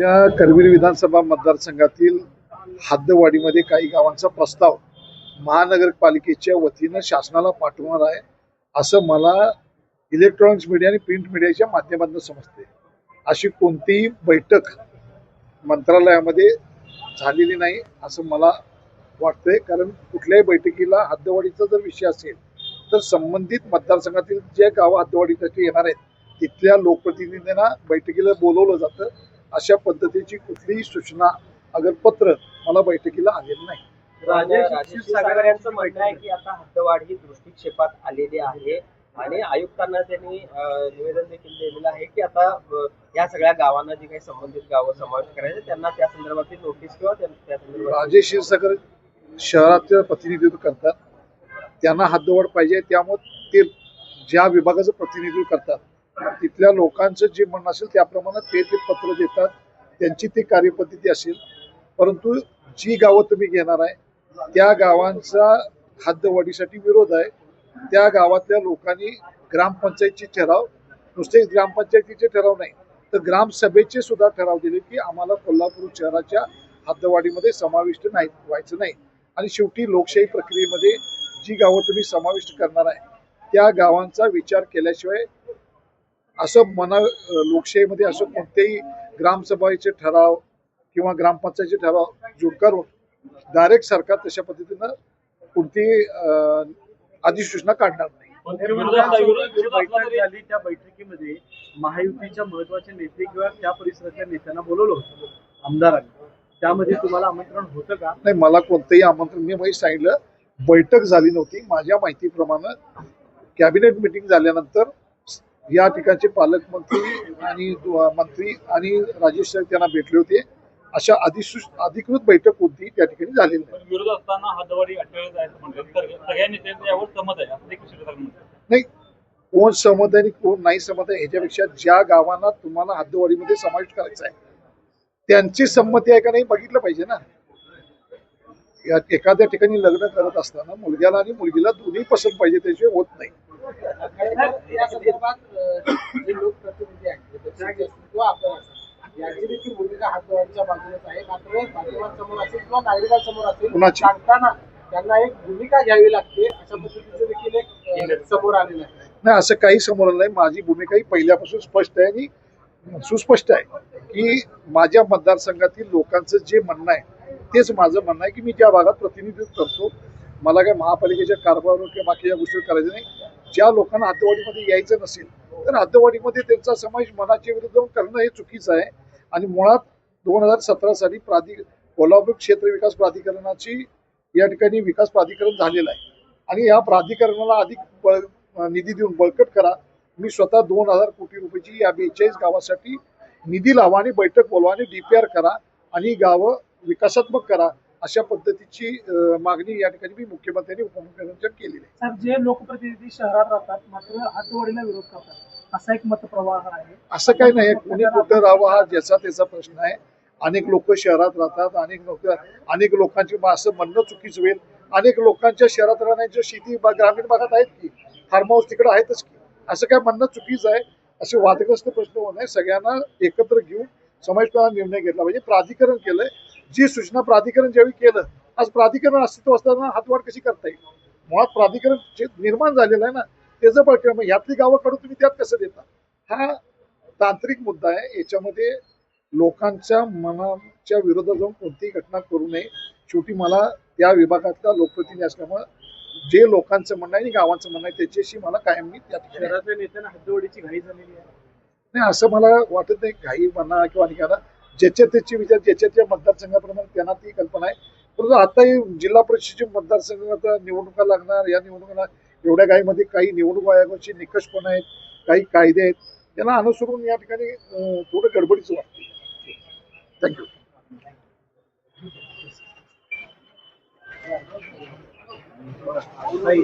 या करवीर विधानसभा मतदारसंघातील हद्दवाडीमध्ये काही गावांचा प्रस्ताव महानगरपालिकेच्या वतीनं शासनाला पाठवणार आहे असं मला इलेक्ट्रॉनिक्स मीडिया आणि प्रिंट मीडियाच्या माध्यमातून समजते अशी कोणतीही बैठक मंत्रालयामध्ये झालेली नाही असं मला वाटतंय. कारण कुठल्याही बैठकीला हद्दवाडीचा जर विषय असेल तर संबंधित मतदारसंघातील जे गावं हद्दवाडीसाठी येणार आहेत तिथल्या लोकप्रतिनिधींना बैठकीला बोलवलं जातं. अशा पद्धतीची कुठलीही सूचना अगर पत्र मला बैठकीला आलेलं नाही. राजेश क्षीरसागर यांचं म्हणणं आहे की आता हद्दवाढ ही दृष्टिक्षेपात आलेली आहे. आणि आयुक्तांना त्यांनी निवेदन देखील दिलेलं आहे की आता या सगळ्या गावांना जी काही संबंधित गावं समावेश करायचे त्यांना त्या संदर्भातील नोटीस किंवा त्या संदर्भात राजेश क्षीरसागर शहराचं प्रतिनिधित्व करतात. त्यांना हद्दवाढ पाहिजे त्यामुळे ते ज्या विभागाचं प्रतिनिधित्व करतात तिथल्या लोकांचं जे म्हणणं असेल त्याप्रमाणे ते ते पत्र देतात त्यांची ती कार्यपद्धती असेल. परंतु जी गावं तुम्ही घेणार आहे त्या गावांचा हद्दवाढीसाठी विरोध आहे. त्या गावातल्या लोकांनी ग्रामपंचायतचे ठराव नुसते ग्रामपंचायतीचे ठराव नाही तर ग्रामसभेचे सुद्धा ठराव दिले की आम्हाला कोल्हापूर शहराच्या हद्दवाढीमध्ये समाविष्ट नाही व्हायचं नाही. आणि शेवटी लोकशाही प्रक्रियेमध्ये जी गावं तुम्ही समाविष्ट करणार आहे त्या गावांचा विचार केल्याशिवाय असं मना लोकशाहीमध्ये असं कोणतेही ग्रामसभेचे ठराव किंवा ग्रामपंचायतचे ठराव जुडकारून डायरेक्ट सरकार तशा पद्धतीनं कोणतीही अं, अधिसूचना काढणार नाही. झाली त्या बैठकीमध्ये महायुतीच्या महत्त्वाचे नेते किंवा त्या परिसरातल्या नेत्यांना बोलवलं होतं आमदारांनी. त्यामध्ये तुम्हाला आमंत्रण होतं का? नाही मला कोणतंही आमंत्रण मी माहिती सांगितलं बैठक झाली नव्हती. माझ्या माहितीप्रमाणे कॅबिनेट मिटिंग झाल्यानंतर या ठिकाणचे पालकमंत्री आणि मंत्री आणि राजेश साहेब त्यांना भेटले होते. अशा अधिसू अधिकृत बैठक कोणती त्या ठिकाणी झालेली नाही. कोण सहमत आहे आणि कोण नाही सहमत आहे ह्याच्यापेक्षा ज्या गावांना तुम्हाला हद्दवाढीमध्ये समाविष्ट करायचा आहे त्यांची संमती आहे का नाही बघितलं पाहिजे ना. एखाद्या ठिकाणी लग्न करत असताना मुलग्याला आणि मुलगीला दोन्ही पसंत पाहिजे त्याशिवाय होत नाही. या संदर्भात जे लोकप्रतिनिधी आहेत किंवा आपण असेल यांची देखील भूमिका हातवाडीच्या बाजूनेच आहे मात्र पाठिंबासमोर असेल किंवा नागरिकांसमोर असेल सांगताना त्यांना एक भूमिका घ्यावी लागते अशा पद्धतीचं देखील एक समोर आलेलं आहे नाही असं काही समोर आलं नाही. माझी भूमिका ही पहिल्यापासून स्पष्ट आहे आणि सुस्पष्ट आहे की माझ्या मतदारसंघातील लोकांचं जे म्हणणं आहे तेच माझं म्हणणं आहे की मी ज्या भागात प्रतिनिधित्व करतो मला काय महापालिकेच्या कारभारावर किंवा बाकीच्या गोष्टी करायचं नाही. ज्या लोकांना हद्दवाढीमध्ये यायचं नसेल तर हद्दवाढीमध्ये त्यांचा समावेश मनाच्या विरुद्ध करणं हे चुकीचं आहे. आणि मुळात दोन हजार सतरा साली प्राधि कोल्हापूर क्षेत्र विकास प्राधिकरणाची या ठिकाणी विकास प्राधिकरण झालेलं आहे. आणि या प्राधिकरणाला अधिक बळ निधी देऊन बळकट करा. मी स्वतः दोन हजार कोटी रुपयाची या बेचाळीस गावासाठी निधी लावा आणि बैठक बोलवा आणि डीपीआर करा आणि गावं विकासात्मक करा. अशा पद्धतीची मागणी या ठिकाणी मी मुख्यमंत्र्यांनी उपमुख्यमंत्र्यांच्या केलेली आहे. जे लोकप्रतिनिधी शहरात राहतात मात्र हातवाडीला विरोध करतात. असा एक मतप्रवाह आहे. असं काही नाही. कुणी कुठं राहावं हा ज्याचा त्याचा प्रश्न आहे. अनेक लोक शहरात राहतात. अनेक लोक अनेक लोकांची असं म्हणणं चुकीचं होईल. अनेक लोकांच्या शहरात राहण्याच्या शेती ग्रामीण भागात आहेत की? फार्म हाऊस तिकडे आहेतच की? असं काय म्हणणं चुकीचं आहे? असे वादग्रस्त प्रश्न होऊ नये सगळ्यांना एकत्र घेऊन समावेशपणा निर्णय घेतला पाहिजे. प्राधिकरण केलंय. जी सूचना प्राधिकरण ज्यावेळी केलं आज प्राधिकरण अस्तित्व असताना हातवाढ कशी करता येईल? मुळात प्राधिकरण जे निर्माण झालेलं आहे ना त्याचं प्रकरण मग ह्यातली गावं काढून तुम्ही त्यात कसं देता? हा तांत्रिक मुद्दा आहे. याच्यामध्ये लोकांच्या मनाच्या विरोधात जाऊन कोणतीही घटना करू नये. शेवटी मला त्या विभागातला लोकप्रतिनिधी असल्यामुळे जे लोकांचं म्हणणं आहे आणि गावांचं म्हणणं आहे त्याच्याशी मला कायम मी त्या शहरातल्या नेत्यांना हद्दवाढीची घाई झालेली आहे. नाही असं मला वाटत नाही. घाई म्हणा किंवा निघाला ज्याच्या त्याची विचार ज्याच्या त्या मतदारसंघाप्रमाणे त्यांना ती कल्पना आहे. परंतु आताही जिल्हा परिषदेचे मतदारसंघ आता निवडणुका लागणार या निवडणुकांना एवढ्या घाईमध्ये काही निवडणूक आयोगाचे निकष पण आहेत काही कायदे आहेत त्यांना अनुसरून या ठिकाणी थोडं गडबडीचं वाटते. थँक्यू काही